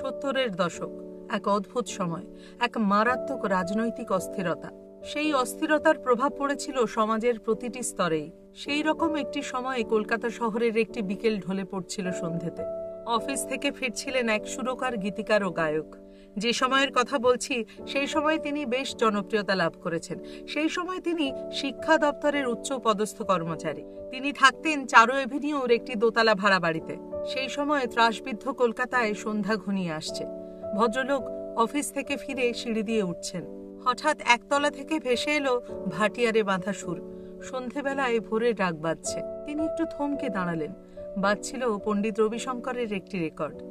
সত্তরের দশক, এক অদ্ভুত সময়, এক মারাত্মক রাজনৈতিক অস্থিরতা। সেই অস্থিরতার প্রভাব পড়েছিল সমাজের প্রতিটি স্তরেই। সেই রকম একটি সময়ে কলকাতা শহরের একটি বিকেল ঢলে পড়ছিল সন্ধেতে অফিস থেকে ফিরছিলেন এক সুরকার গীতিকার ও গায়ক। যে সময়ের কথা বলছি, সেই সময় তিনি বেশ জনপ্রিয়তা লাভ করেছেন। সেই সময় তিনি শিক্ষা দপ্তরের উচ্চ পদস্থ কর্মচারী। তিনি থাকতেন চারো এভিনিউর একটি দোতলা ভাড়া বাড়িতে। সেই সময় ত্রাসবিদ্ধ কলকাতায় সন্ধ্যা ঘনিয়ে আসছে। ভদ্রলোক অফিস থেকে ফিরে সিঁড়ি দিয়ে উঠছেন। হঠাৎ একতলা থেকে ভেসে এলো ভাটিয়ারে বাঁধা সুর। সন্ধেবেলায় ভোরে ডাক বাজছে। তিনি একটু থমকে দাঁড়ালেন। বাজছিল পণ্ডিত রবিশঙ্করের একটি রেকর্ড।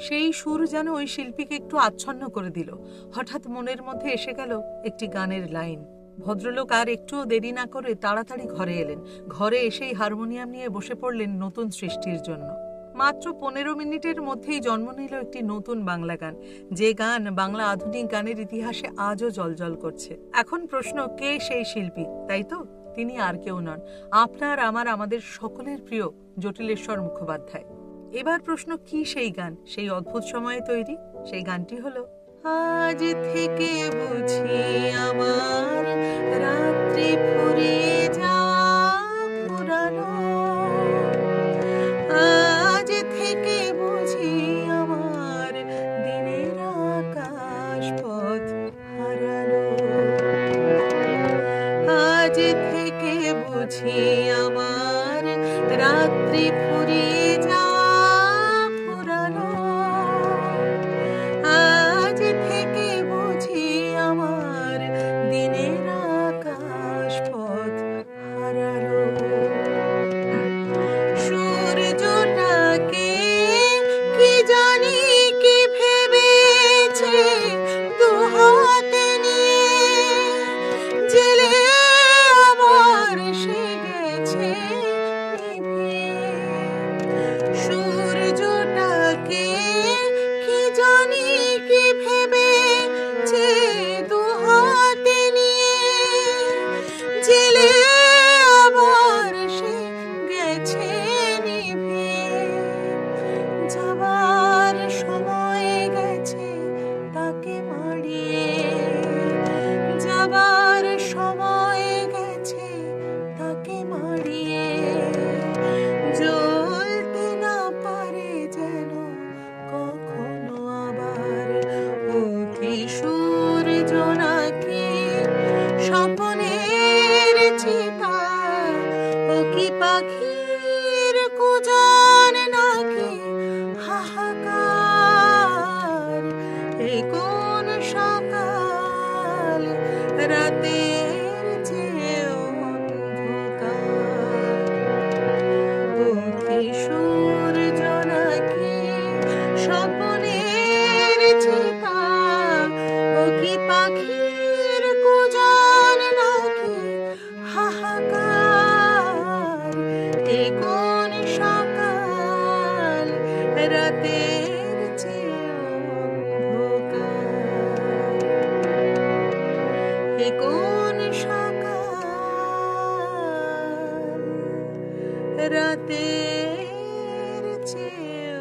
সেই সুর যেন ওই শিল্পীকে একটু আচ্ছন্ন করে দিল। হঠাৎ মনের মধ্যে এসে গেল একটি গানের লাইন। ভদ্রলোক আর একটুও দেরি না করে তাড়াতাড়ি ঘরে এলেন। ঘরে এসেই হারমোনিয়াম নিয়ে বসে পড়লেন নতুন সৃষ্টির জন্য। মাত্র পনেরো মিনিটের মধ্যেই জন্ম নিল একটি নতুন বাংলা গান। যে গান বাংলা আধুনিক গানের ইতিহাসে আজও জলজল করছে। এখন প্রশ্ন, কে সেই শিল্পী, তাই তো? তিনি আর কেউ নন। আপনার, আমার, আমাদের সকলের প্রিয় জটিলেশ্বর মুখোপাধ্যায়। এবার প্রশ্ন, কি সেই গান? সেই অদ্ভুত সময়ে তৈরি? সেই গানটি হলো, আজ থেকে বুঝি রাত্রি কিশোর জোনাকি স্বপনের চিতা ও পাখির কুজন নাকি হাহাকার? এ সকাল? রাতের চেয়ে অন্ধকার। ও রাতের হে কোন সকাল রাতের চেয়ে